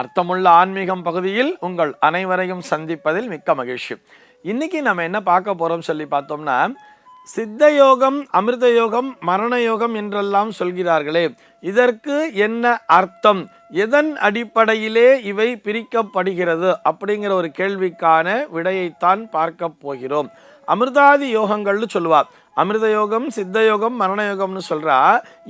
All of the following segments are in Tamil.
அர்த்தமுள்ள ஆன்மீகம் பகுதியில் உங்கள் அனைவரையும் சந்திப்பதில் மிக்க மகிழ்ச்சி. இன்னைக்கு நம்ம என்ன பார்க்க போறோம் சொல்லி பார்த்தோம்னா சித்த யோகம் அமிர்த யோகம் மரண யோகம் என்றெல்லாம் சொல்கிறார்களே. இதற்கு என்ன அர்த்தம்? எதன் அடிப்படையிலே இவை பிரிக்கப்படுகிறது? அப்படிங்கிற ஒரு கேள்விக்கான விடையைத்தான் பார்க்க போகிறோம். அமிர்தாதி யோகங்கள்னு சொல்லுவார் அமிர்த யோகம் சித்த யோகம் மரண யோகம்னு சொல்கிறா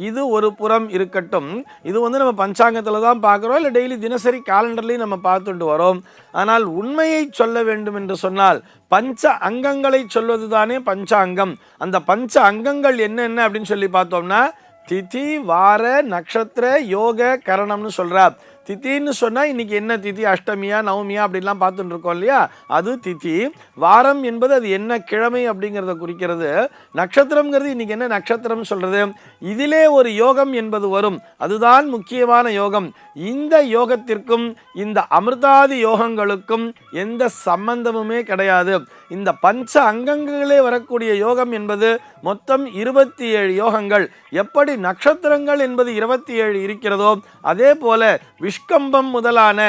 இது ஒரு புறம் இருக்கட்டும். இது வந்து நம்ம பஞ்சாங்கத்தில் தான் பார்க்குறோம். இல்லை டெய்லி தினசரி காலண்டர்லேயும் நம்ம பார்த்துட்டு வரோம். ஆனால் உண்மையை சொல்ல வேண்டும் என்று சொன்னால் பஞ்ச அங்கங்களை சொல்வது தானே பஞ்சாங்கம். அந்த பஞ்ச அங்கங்கள் என்னென்ன அப்படின்னு சொல்லி பார்த்தோம்னா திதி வார நட்சத்திர யோக கரணம்னு சொல்கிறா தித்தின்னு சொன்னால் இன்றைக்கி என்ன திதி? அஷ்டமியா நவமியா அப்படிலாம் பார்த்துட்டு இருக்கோம் இல்லையா? அது திதி. வாரம் என்பது அது என்ன கிழமை அப்படிங்கிறத குறிக்கிறது. நட்சத்திரம்ங்கிறது இன்றைக்கி என்ன நட்சத்திரம்னு சொல்கிறது இதிலே ஒரு யோகம் என்பது வரும். அதுதான் முக்கியமான யோகம். இந்த யோகத்திற்கும் இந்த அமிர்தாதி யோகங்களுக்கும் எந்த சம்பந்தமுமே கிடையாது. இந்த பஞ்ச அங்கங்களே வரக்கூடிய யோகம் என்பது மொத்தம் இருபத்தி ஏழு யோகங்கள். எப்படி நட்சத்திரங்கள் என்பது இருபத்தி ஏழு இருக்கிறதோ அதே போல விஷ்கம்பம் முதலான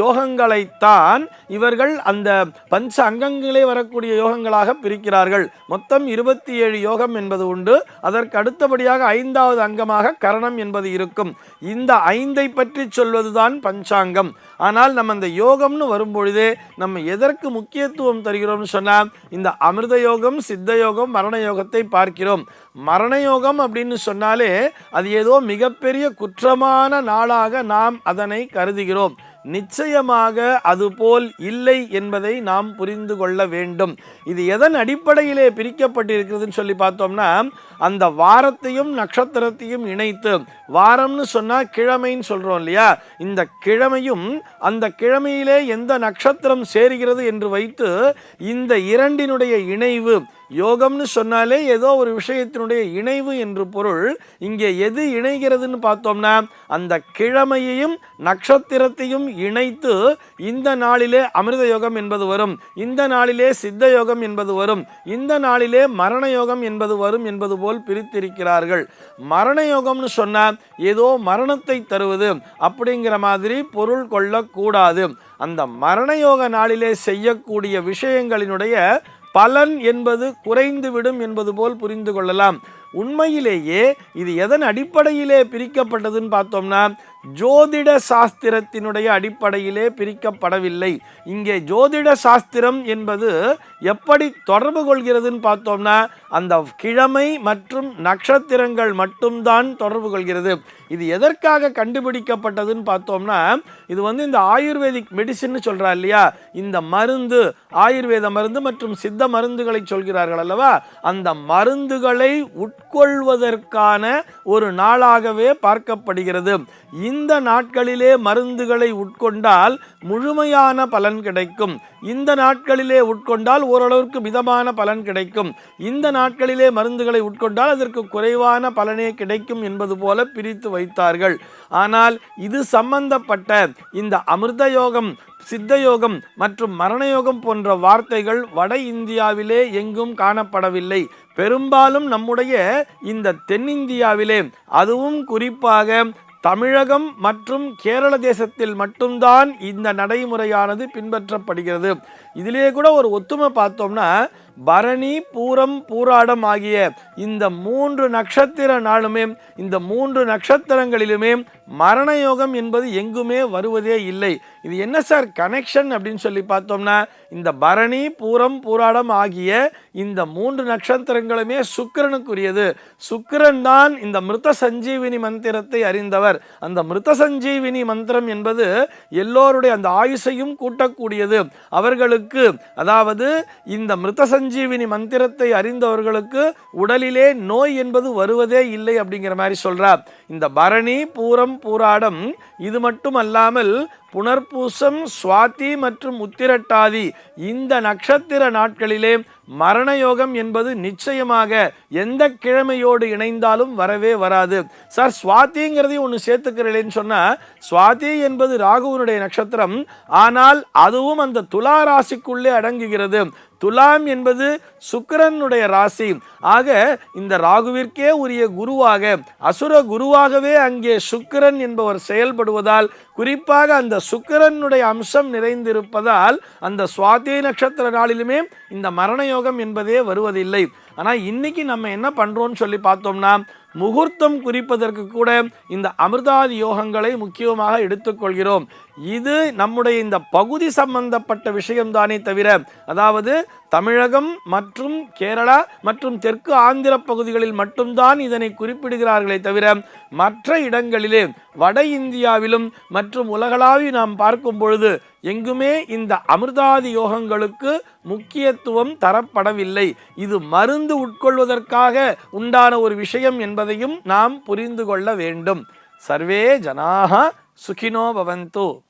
யோகங்களைத்தான் இவர்கள் அந்த பஞ்ச அங்கங்களே வரக்கூடிய யோகங்களாக பிரிக்கிறார்கள். மொத்தம் இருபத்தி ஏழு யோகம் என்பது உண்டு. அதற்கு அடுத்தபடியாக ஐந்தாவது அங்கமாக கரணம் என்பது இருக்கும். இந்த ஐந்தை பற்றி சொல்வதுதான் பஞ்சாங்கம். ஆனால் நம்ம அந்த யோகம்னு வரும்பொழுதே நம்ம எதற்கு முக்கியத்துவம் தருகிறோம்னு சொன்னால் இந்த அமிர்த யோகம் சித்த யோகம் மரண யோகத்தை பார்க்கிறோம். மரண யோகம் அப்படின்னு சொன்னாலே அது ஏதோ மிகப்பெரிய குற்றமான நாளாக நாம் அதனை கருதுகிறோம். நிச்சயமாக அதுபோல் இல்லை என்பதை நாம் புரிந்து கொள்ள வேண்டும். இது எதன் அடிப்படையிலே பிரிக்கப்பட்டிருக்கிறதுன்னு சொல்லி பார்த்தோம்னா அந்த வாரத்தையும் நட்சத்திரத்தையும் இணைத்து வாரம்னு சொன்னால் கிழமைன்னு சொல்கிறோம் இல்லையா? இந்த கிழமையும் அந்த கிழமையிலே எந்த நட்சத்திரம் சேருகிறது என்று வைத்து இந்த இரண்டினுடைய இணைவு யோகம்னு சொன்னாலே ஏதோ ஒரு விஷயத்தினுடைய இணைவு என்று பொருள். இங்கே எது இணைகிறதுன்னு பார்த்தோம்னா அந்த கிழமையையும் நட்சத்திரத்தையும் இணைத்து இந்த நாளிலே அமிர்த யோகம் என்பது வரும் இந்த நாளிலே சித்த யோகம் என்பது வரும் இந்த நாளிலே மரண யோகம் என்பது வரும் என்பது போல் பிரித்திருக்கிறார்கள். மரண யோகம்னு சொன்னால் ஏதோ மரணத்தை தருவது அப்படிங்கிற மாதிரி பொருள் கொள்ளக்கூடாது. அந்த மரண யோக நாளிலே செய்யக்கூடிய விஷயங்களினுடைய பலன் என்பது குறைந்துவிடும் என்பது போல் புரிந்து கொள்ளலாம். உண்மையிலேயே இது எதன் அடிப்படையிலே பிரிக்கப்பட்டதுன்னு பார்த்தோம்னா ஜோதிட சாஸ்திரத்தினுடைய அடிப்படையிலே பிரிக்கப்படவில்லை. இங்கே ஜோதிட சாஸ்திரம் என்பது எப்படி தொடர்பு கொள்கிறதுன்னு பார்த்தோம்னா அந்த கிழமை மற்றும் நட்சத்திரங்கள் மட்டும்தான் தொடர்பு கொள்கிறது. இது எதற்காக கண்டுபிடிக்கப்பட்டதுன்னு பார்த்தோம்னா இது வந்து இந்த ஆயுர்வேதிக் மெடிசின்னு சொல்கிறா இல்லையா? இந்த மருந்து ஆயுர்வேத மருந்து மற்றும் சித்த மருந்துகளை சொல்கிறார்கள் அல்லவா? அந்த மருந்துகளை உட்கொள்வதற்கான ஒரு நாளாகவே பார்க்கப்படுகிறது. இந்த நாட்களிலே மருந்துகளை உட்கொண்டால் முழுமையான பலன் கிடைக்கும். இந்த நாட்களிலே உட்கொண்டால் ஓரளவுக்கு மிதமான பலன் கிடைக்கும். இந்த நாட்களிலே மருந்துகளை உட்கொண்டால் அதற்கு குறைவான பலனே கிடைக்கும் என்பது போல பிரித்து வைத்தார்கள். ஆனால் இது சம்பந்தப்பட்ட இந்த அமிர்த யோகம் சித்த யோகம் மற்றும் மரண யோகம் போன்ற வார்த்தைகள் வட இந்தியாவிலே எங்கும் காணப்படவில்லை. பெரும்பாலும் நம்முடைய இந்த தென்னிந்தியாவிலே அதுவும் குறிப்பாக தமிழகம் மற்றும் கேரள தேசத்தில் மட்டும்தான் இந்த நடைமுறையானது பின்பற்றப்படுகிறது. இதிலே கூட ஒரு ஒத்துமை பார்த்தோம்னா பரணி பூரம் பூராடம் ஆகிய இந்த மூன்று நட்சத்திர நாளுமே இந்த மூன்று நட்சத்திரங்களிலுமே மரண யோகம் என்பது எங்குமே வருவதே இல்லை. இது என்ன சார் கனெக்ஷன் அப்படின்னு சொல்லி பார்த்தோம்னா இந்த பரணி பூரம் பூராடம் ஆகிய இந்த மூன்று நட்சத்திரங்களுமே சுக்கிரனுக்குரியது. சுக்கரன் தான் இந்த மிருத சஞ்சீவினி மந்திரத்தை அறிந்தவர். அந்த மிருத சஞ்சீவினி மந்திரம் என்பது எல்லோருடைய அந்த ஆயுசையும் கூட்டக்கூடியது. அவர்களுக்கு அதாவது இந்த மிருத சஞ்சீவினி மந்திரத்தை அறிந்தவர்களுக்கு உடலிலே நோய் என்பது வருவதே இல்லை அப்படிங்கிற மாதிரி சொல்றார். இந்த பரணி பூரம் பூராடம் இது மட்டும் அல்லாமல் புனர்பூசம் சுவாதி மற்றும் உத்திரட்டாதி இந்த நட்சத்திர நாட்களிலே மரண யோகம் என்பது நிச்சயமாக எந்த கிழமையோடு இணைந்தாலும் வரவே வராது. சார் சுவாதிங்கிறதையும் ஒன்று சேர்த்துக்கிறேன்னு சொன்னால் சுவாதி என்பது ராகுவனுடைய நட்சத்திரம் ஆனால் அதுவும் அந்த துலா ராசிக்குள்ளே அடங்குகிறது. துலாம் என்பது சுக்கிரனுடைய ராசி ஆக இந்த ராகுவிற்கே உரிய குருவாக அசுர குருவாகவே அங்கே சுக்கிரன் என்பவர் செயல்படுவதால் குறிப்பாக அந்த சுக்கிரனுடைய அம்சம் நிறைந்திருப்பதால் அந்த சுவாதி நட்சத்திர நாளிலுமே இந்த மரண யோகம் என்பதே வருவதில்லை. ஆனால் இன்னைக்கு நம்ம என்ன பண்ணுறோம்னு சொல்லி பார்த்தோம்னா முகூர்த்தம் குறிப்பதற்கு கூட இந்த அமிர்தாதி யோகங்களை முக்கியமாக எடுத்துக்கொள்கிறோம். இது நம்முடைய இந்த பகுதி சம்பந்தப்பட்ட விஷயம்தானே தவிர அதாவது தமிழகம் மற்றும் கேரளா மற்றும் தெற்கு ஆந்திர பகுதிகளில் மட்டும்தான் இதனை குறிப்பிடுகிறார்களே தவிர மற்ற இடங்களிலே வட இந்தியாவிலும் மற்றும் உலகளாவி நாம் பார்க்கும் பொழுது எங்குமே இந்த அமிர்தாதி யோகங்களுக்கு முக்கியத்துவம் தரப்படவில்லை. இது மருந்து உட்கொள்வதற்காக உண்டான ஒரு விஷயம் என்பதையும் நாம் புரிந்து கொள்ள வேண்டும். சர்வே ஜனாக சுகினோ பவந்து.